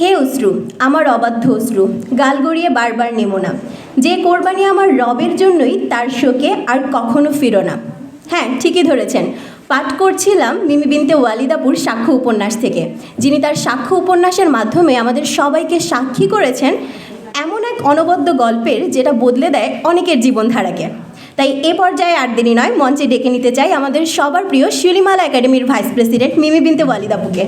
হে অশ্রু, আমার অবাধ্য অশ্রু, গাল গড়িয়ে বারবার নেমো না। যে কোরবানি আমার রবের জন্যই, তার শোকে আর কখনো ফিরো না। হ্যাঁ ঠিকই ধরেছেন। পাঠ করছিলাম মিমি বিনতে ওয়ালিদাপুর সাক্ষ্য উপন্যাস থেকে। যিনি তার সাক্ষ্য উপন্যাসের মাধ্যমে আমাদের সবাইকে সাক্ষী করেছেন, এমন এক অনবদ্য গল্পের যেটা বদলে দেয় অনেকের জীবনধারাকে। তাই এ পর্যায়ে আর দেরি নয়, মঞ্চে ডেকে নিতে চাই আমাদের সবার প্রিয় শিলিমালা একাডেমির ভাইস প্রেসিডেন্ট মিমি বিনতে ওয়ালিদাপুকে।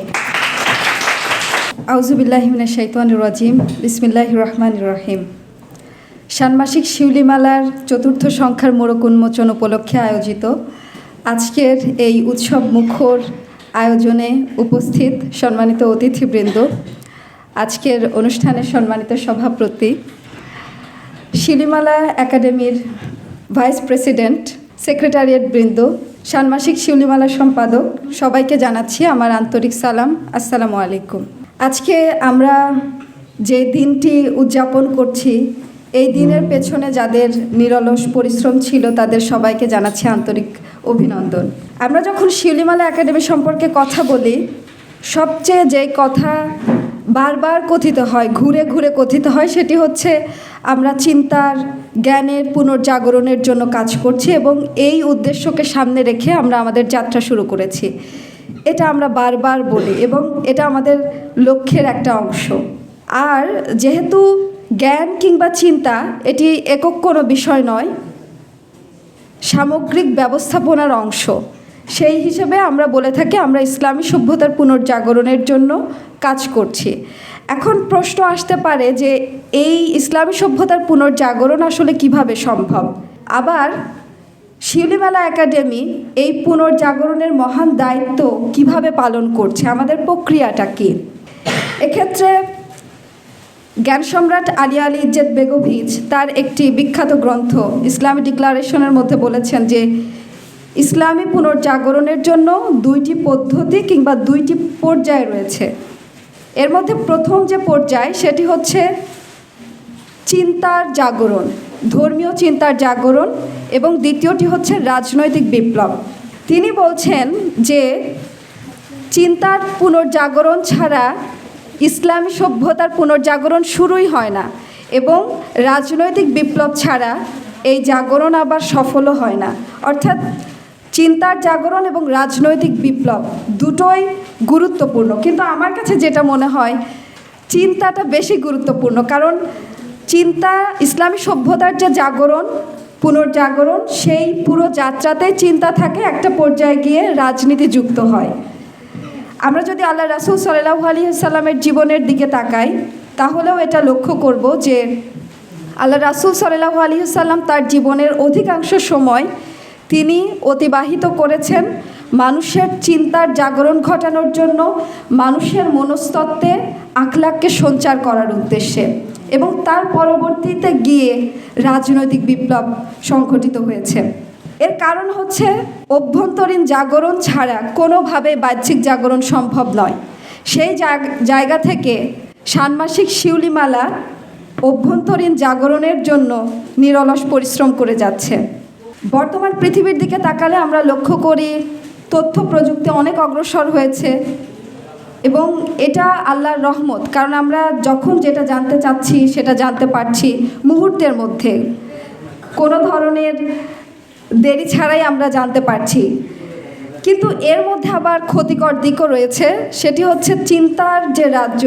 আউজুবিল্লাহিমিনা শৈতান রাজিম। বিসমিল্লাহ রহমান রহিম। ষান্মাসিক শিউলিমালার চতুর্থ সংখ্যার মোড়ক উন্মোচন উপলক্ষে আয়োজিত আজকের এই উৎসব মুখর আয়োজনে উপস্থিত সম্মানিত অতিথিবৃন্দ, আজকের অনুষ্ঠানের সম্মানিত সভাপতি, শিউলিমালা একাডেমির ভাইস প্রেসিডেন্ট, সেক্রেটারিয়েট বৃন্দ, ষান্মাসিক শিউলিমালা সম্পাদক, সবাইকে জানাচ্ছি আমার আন্তরিক সালাম। আসসালামু আলাইকুম। আজকে আমরা যে দিনটি উদযাপন করছি, এই দিনের পেছনে যাদের নিরলস পরিশ্রম ছিল, তাদের সবাইকে জানাচ্ছি আন্তরিক অভিনন্দন। আমরা যখন শিউলিমালা একাডেমি সম্পর্কে কথা বলি, সবচেয়ে যে কথা বারবার কথিত হয়, ঘুরে ঘুরে কথিত হয়, সেটি হচ্ছে আমরা চিন্তার, জ্ঞানের পুনর্জাগরণের জন্য কাজ করছি এবং এই উদ্দেশ্যকে সামনে রেখে আমরা আমাদের যাত্রা শুরু করেছি। এটা আমরা বারবার বলি এবং এটা আমাদের লক্ষ্যের একটা অংশ। আর যেহেতু জ্ঞান কিংবা চিন্তা, এটি একক কোনো বিষয় নয়, সামগ্রিক ব্যবস্থাপনার অংশ। সেই হিসেবে আমরা বলে থাকি, আমরা ইসলামী সভ্যতার পুনর্জাগরণের জন্য কাজ করছি। এখন প্রশ্ন আসতে পারে যে, এই ইসলামী সভ্যতার পুনর্জাগরণ আসলে কীভাবে সম্ভব? আবার শিউলিমেলা একাডেমি এই পুনর্জাগরণের মহান দায়িত্ব কীভাবে পালন করছে? আমাদের প্রক্রিয়াটা কী? এক্ষেত্রে জ্ঞান সম্রাট আলী আলী ইজ্জত বেগোভিজ তার একটি বিখ্যাত গ্রন্থ ইসলামী ডিক্লারেশনের মধ্যে বলেছেন যে, ইসলামী পুনর্জাগরণের জন্য দুইটি পদ্ধতি কিংবা দুইটি পর্যায় রয়েছে। এর মধ্যে প্রথম যে পর্যায় সেটি হচ্ছে চিন্তার জাগরণ, ধর্মীয় চিন্তার জাগরণ এবং দ্বিতীয়টি হচ্ছে রাজনৈতিক বিপ্লব। তিনি বলছেন যে, চিন্তার পুনর্জাগরণ ছাড়া ইসলামী সভ্যতার পুনর্জাগরণ শুরুই হয় না এবং রাজনৈতিক বিপ্লব ছাড়া এই জাগরণ আবার সফলও হয় না। অর্থাৎ চিন্তার জাগরণ এবং রাজনৈতিক বিপ্লব দুটোই গুরুত্বপূর্ণ। কিন্তু আমার কাছে যেটা মনে হয়, চিন্তাটা বেশি গুরুত্বপূর্ণ। কারণ চিন্তা, ইসলামী সভ্যতার যে জাগরণ, পুনর্জাগরণ, সেই পুরো যাত্রাতেই চিন্তা থাকে একটা পর্যায়ে গিয়ে রাজনীতি যুক্ত হয়। আমরা যদি আল্লাহ রাসুল সাল্লাহ আলী সাল্লামের জীবনের দিকে তাকাই, তাহলেও এটা লক্ষ্য করব যে আল্লাহ রাসুল সাল্লাহ আলী সাল্লাম তার জীবনের অধিকাংশ সময় তিনি অতিবাহিত করেছেন মানুষের চিন্তার জাগরণ ঘটানোর জন্য, মানুষের মনস্তত্ত্বে, আখলাককে সঞ্চার করার উদ্দেশ্যে। এবং তার পরবর্তীতে গিয়ে রাজনৈতিক বিপ্লব সংঘটিত হয়েছে। এর কারণ হচ্ছে অভ্যন্তরীণ জাগরণ ছাড়া কোনোভাবে বাহ্যিক জাগরণ সম্ভব নয়। সেই জায়গা থেকে ষান্মাসিক শিউলিমালা অভ্যন্তরীণ জাগরণের জন্য নিরলস পরিশ্রম করে যাচ্ছে। বর্তমান পৃথিবীর দিকে তাকালে আমরা লক্ষ্য করি, তথ্য প্রযুক্তি অনেক অগ্রসর হয়েছে। এবং এটা আল্লাহর রহমত, কারণ আমরা যখন যেটা জানতে চাচ্ছি, সেটা জানতে পারছি মুহূর্তের মধ্যে। কোনো ধরনের দেরি ছাড়াই আমরা জানতে পারছি। কিন্তু এর মধ্যে আবার ক্ষতিকর দিকও রয়েছে, সেটি হচ্ছে চিন্তার যে রাজ্য,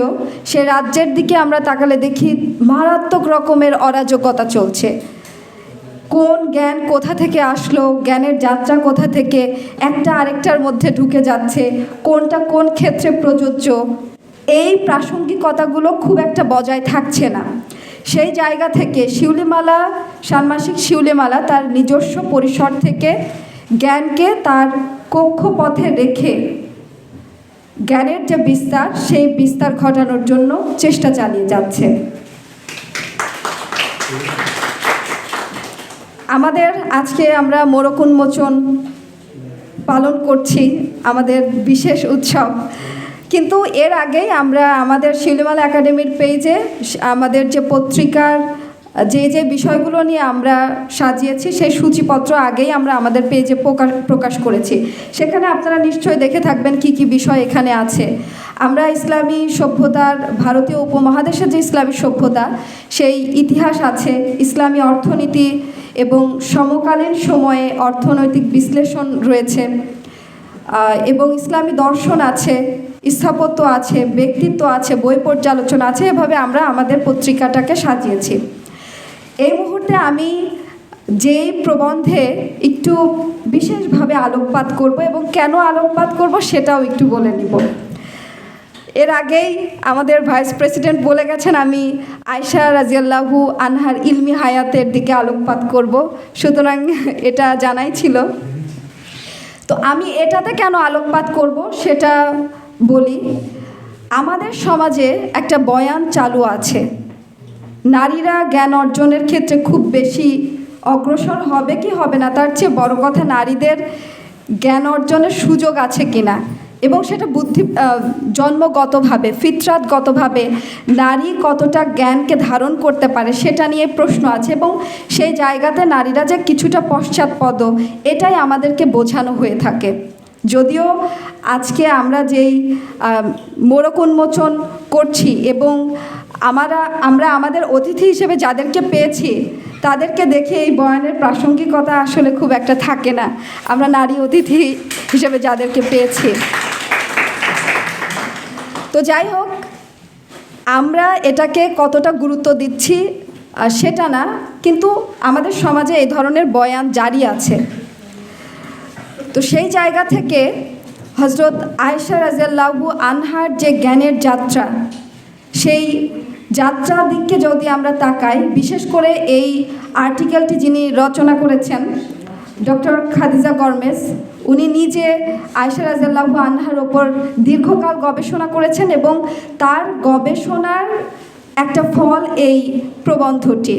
সে রাজ্যের দিকে আমরা তাকালে দেখি মারাত্মক রকমের অরাজকতা চলছে। কোন জ্ঞান কোথা থেকে আসলো? জ্ঞানের যাত্রা কোথা থেকে? একটা আরেকটার মধ্যে ঢুকে যাচ্ছে। কোনটা কোন ক্ষেত্রে প্রযোজ্য? এই প্রাসঙ্গিকতাগুলো খুব একটা বজায় থাকছে না। সেই জায়গা থেকে শিউলিমালা, ষান্মাসিক শিউলিমালা তার নিজস্ব পরিসর থেকে জ্ঞানকে তার কক্ষপথে রেখে জ্ঞানের যে বিস্তার, সেই বিস্তার ঘটানোর জন্য চেষ্টা চালিয়ে যাচ্ছে। আমাদের আজকে আমরা মোরক উন্মোচন পালন করছি, আমাদের বিশেষ উৎসব। কিন্তু এর আগেই আমরা আমাদের শিলিমালা একাডেমির পেজে আমাদের যে পত্রিকার যে যে বিষয়গুলো নিয়ে আমরা সাজিয়েছি, সেই সূচিপত্র আগেই আমরা আমাদের পেজে প্রকাশ প্রকাশ করেছি। সেখানে আপনারা নিশ্চয়ই দেখে থাকবেন কি কি বিষয় এখানে আছে। আমরা ইসলামী সভ্যতার, ভারতীয় উপমহাদেশের যে ইসলামী সভ্যতা, সেই ইতিহাস আছে, ইসলামী অর্থনীতি এবং সমকালীন সময়ে অর্থনৈতিক বিশ্লেষণ রয়েছে এবং ইসলামী দর্শন আছে, স্থাপত্য আছে, ব্যক্তিত্ব আছে, বই পর্যালোচনা আছে, এভাবে আমরা আমাদের পত্রিকাটাকে সাজিয়েছি। এই মুহূর্তে আমি যেই প্রবন্ধে একটু বিশেষভাবে আলোকপাত করব এবং কেন আলোকপাত করব সেটাও একটু বলে নিব। এর আগেই আমাদের ভাইস প্রেসিডেন্ট বলে গেছেন, আমি আয়সা রাজিয়াল্লাহু আনহার ইলমি হায়াতের দিকে আলোকপাত করব। সুতরাং এটা জানাই ছিল। তো আমি এটাতে কেন আলোকপাত করব সেটা বলি, আমাদের সমাজে একটা বয়ান চালু আছে, নারীরা জ্ঞান অর্জনের ক্ষেত্রে খুব বেশি অগ্রসর হবে কি হবে না? তার চেয়ে বড় কথা নারীদের জ্ঞান অর্জনের সুযোগ আছে কিনা এবং সেটা বুদ্ধি জন্মগতভাবে, ফিতরাতগতভাবে নারী কতটা জ্ঞানকে ধারণ করতে পারে সেটা নিয়ে প্রশ্ন আছে এবং সেই জায়গাতে নারীরা যে কিছুটা পশ্চাৎপদ, এটাই আমাদেরকে বোঝানো হয়ে থাকে। যদিও আজকে আমরা যেই মোড়ক উন্মোচন করছি এবং আমরা আমরা আমাদের অতিথি হিসেবে যাদেরকে পেয়েছি, তাদেরকে দেখে এই বয়ানের প্রাসঙ্গিকতা আসলে খুব একটা থাকে না। আমরা নারী অতিথি হিসেবে যাদেরকে পেয়েছি। তো যাই হোক, আমরা এটাকে কতটা গুরুত্ব দিচ্ছি সেটা না, কিন্তু আমাদের সমাজে এই ধরনের বয়ান জারি আছে। তো সেই জায়গা থেকে হজরত আয়েশা রাজিয়াল্লাহু আনহার যে জ্ঞানের যাত্রা, সেই যাত্রার দিককে যদি আমরা তাকাই, বিশেষ করে এই আর্টিকেলটি যিনি রচনা করেছেন, ডক্টর খাদিজা গরমেস উনি নিজে আয়েশা রাজিয়াল্লাহু আনহার ওপর দীর্ঘকাল গবেষণা করেছেন এবং তার গবেষণার একটা ফল এই প্রবন্ধটি।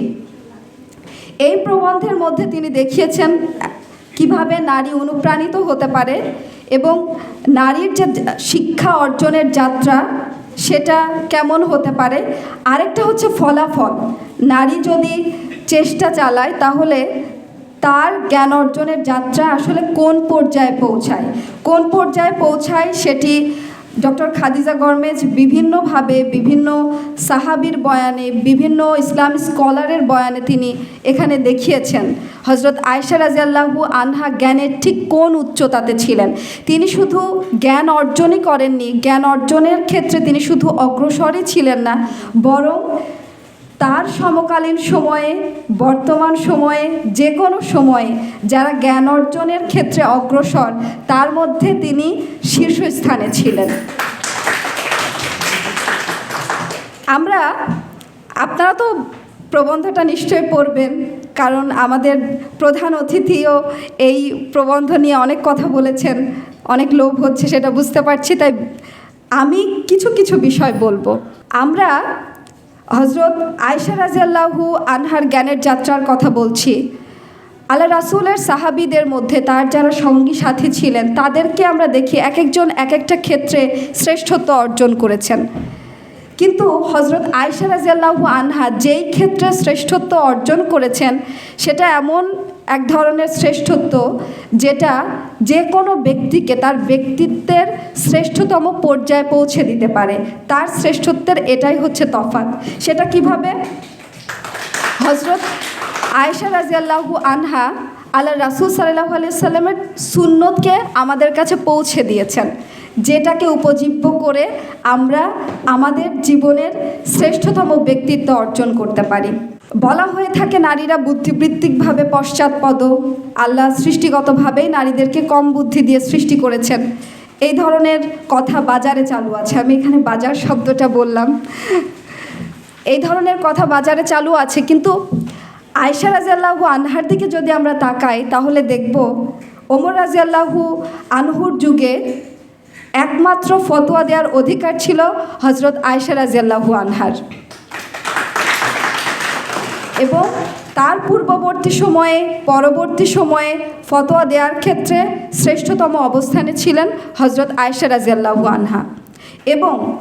এই প্রবন্ধের মধ্যে তিনি দেখিয়েছেন কীভাবে নারী অনুপ্রাণিত হতে পারে এবং নারীর যে শিক্ষা অর্জনের যাত্রা, সেটা কেমন হতে পারে। আরেকটা হচ্ছে ফলাফল। নারী যদি চেষ্টা চালায়, তাহলে তার জ্ঞান অর্জনের যাত্রা আসলে কোন পর্যায়ে পৌঁছায়? কোন পর্যায়ে পৌঁছায় সেটি ডক্টর খাদিজা গরমেজ বিভিন্নভাবে বিভিন্ন সাহাবির বয়ানে, বিভিন্ন ইসলাম স্কলারের বয়ানে তিনি এখানে দেখিয়েছেন। হজরত আয়সা রাজিয়াল্লাহু আনহা জ্ঞানের ঠিক কোন উচ্চতাতে ছিলেন? তিনি শুধু জ্ঞান অর্জনই করেননি, জ্ঞান অর্জনের ক্ষেত্রে তিনি শুধু অগ্রসরই ছিলেন না, বরং তার সমকালীন সময়ে, বর্তমান সময়ে যে কোনো সময়ে যারা জ্ঞান অর্জনের ক্ষেত্রে অগ্রসর, তার মধ্যে তিনি শীর্ষস্থানে ছিলেন। আমরা, আপনারা তো প্রবন্ধটা নিশ্চয় পড়বেন, কারণ আমাদের প্রধান অতিথিও এই প্রবন্ধ নিয়ে অনেক কথা বলেছেন, অনেক লোভ হচ্ছে সেটা বুঝতে পারছি, তাই আমি কিছু কিছু বিষয় বলব। আমরা হজরত আয়সা রাজিয়াল্লাহু আনহার জ্ঞানের যাত্রার কথা বলছি। আল্লাহ রাসুলের সাহাবিদের মধ্যে তার যারা সঙ্গী সাথী ছিলেন, তাদেরকে আমরা দেখি এক একজন এক একটা ক্ষেত্রে শ্রেষ্ঠত্ব অর্জন করেছেন। কিন্তু হজরত আয়সা রাজিয়াল্লাহু আনহা যেই ক্ষেত্রে শ্রেষ্ঠত্ব অর্জন করেছেন, সেটা এমন এক ধরনের শ্রেষ্ঠত্ব, যেটা যে কোনো ব্যক্তিকে তার ব্যক্তিত্বের শ্রেষ্ঠতম পর্যায়ে পৌঁছে দিতে পারে। তার শ্রেষ্ঠত্বের এটাই হচ্ছে তফাৎ। সেটা কীভাবে? হজরত আয়েশা রাজিয়াল্লাহু আনহা আল্লাহ রাসুল সাল্লাহ আলিয়াল্লামের সুন্নতকে আমাদের কাছে পৌঁছে দিয়েছেন। যেটাকে উপজীব্য করে আমরা আমাদের জীবনের শ্রেষ্ঠতম ব্যক্তিত্ব অর্জন করতে পারি। বলা হয়ে থাকে নারীরা বুদ্ধিবৃত্তিকভাবে পশ্চাৎপদ। আল্লাহ সৃষ্টিগতভাবেই নারীদেরকে কম বুদ্ধি দিয়ে সৃষ্টি করেছেন। এই ধরনের কথা বাজারে চালু আছে। আমি এখানে বাজার শব্দটা বললাম। এই ধরনের কথা বাজারে চালু আছে, কিন্তু আয়সা রাজিয়াল্লাহু আনহার দিকে যদি আমরা তাকাই, তাহলে দেখব ওমর রাজিয়াল্লাহু আনহুর যুগে একমাত্র ফতোয়া দেওয়ার অধিকার ছিল হজরত আয়সা রাজিয়াল্লাহু আনহার। এবং তার পূর্ববর্তী সময়ে, পরবর্তী সময়ে ফতোয়া দেওয়ার ক্ষেত্রে শ্রেষ্ঠতম অবস্থানে ছিলেন হজরত আয়সা রাজিয়াল্লাহু আনহা। এবং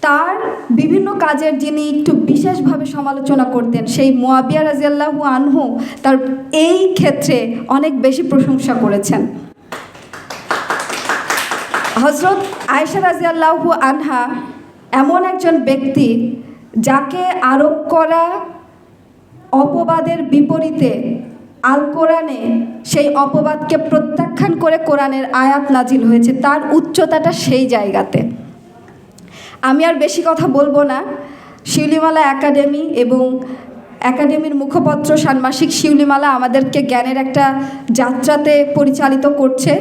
তার বিভিন্ন কাজের যিনি একটু বিশেষভাবে সমালোচনা করতেন, সেই মোয়াবিয়া রাজিয়াল্লাহু আনহু তার এই ক্ষেত্রে অনেক বেশি প্রশংসা করেছেন। হজরত আয়েশা রাজিয়াল্লাহু আনহা এমন একজন ব্যক্তি যাকে আরোপ করা অপবাদের বিপরীতে আল কোরআনে সেই অপবাদকে প্রত্যাখ্যান করে কোরআনের আয়াত নাজিল হয়েছে, তার উচ্চতাটা সেই জায়গাতে। আমি আর বেশি কথা বলব না। শিউলিমালা একাডেমি এবং একাডেমির মুখপত্র ষান্মাসিক শিউলিমালা আমাদেরকে জ্ঞানের একটা যাত্রাতে পরিচালিত করছে।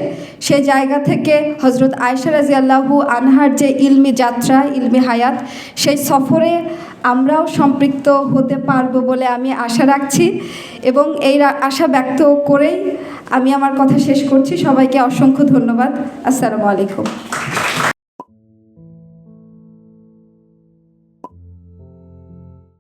সে জায়গা থেকে হজরত আয়সা রাজি আল্লাহু আনহার যে ইলমি যাত্রা, ইলমি হায়াত, সেই সফরে আমরাও সম্পৃক্ত হতে পারব বলে আমি আশা রাখছি এবং এই আশা ব্যক্ত করেই আমি আমার কথা শেষ করছি। সবাইকে অসংখ্য ধন্যবাদ। আসসালামু আলাইকুম।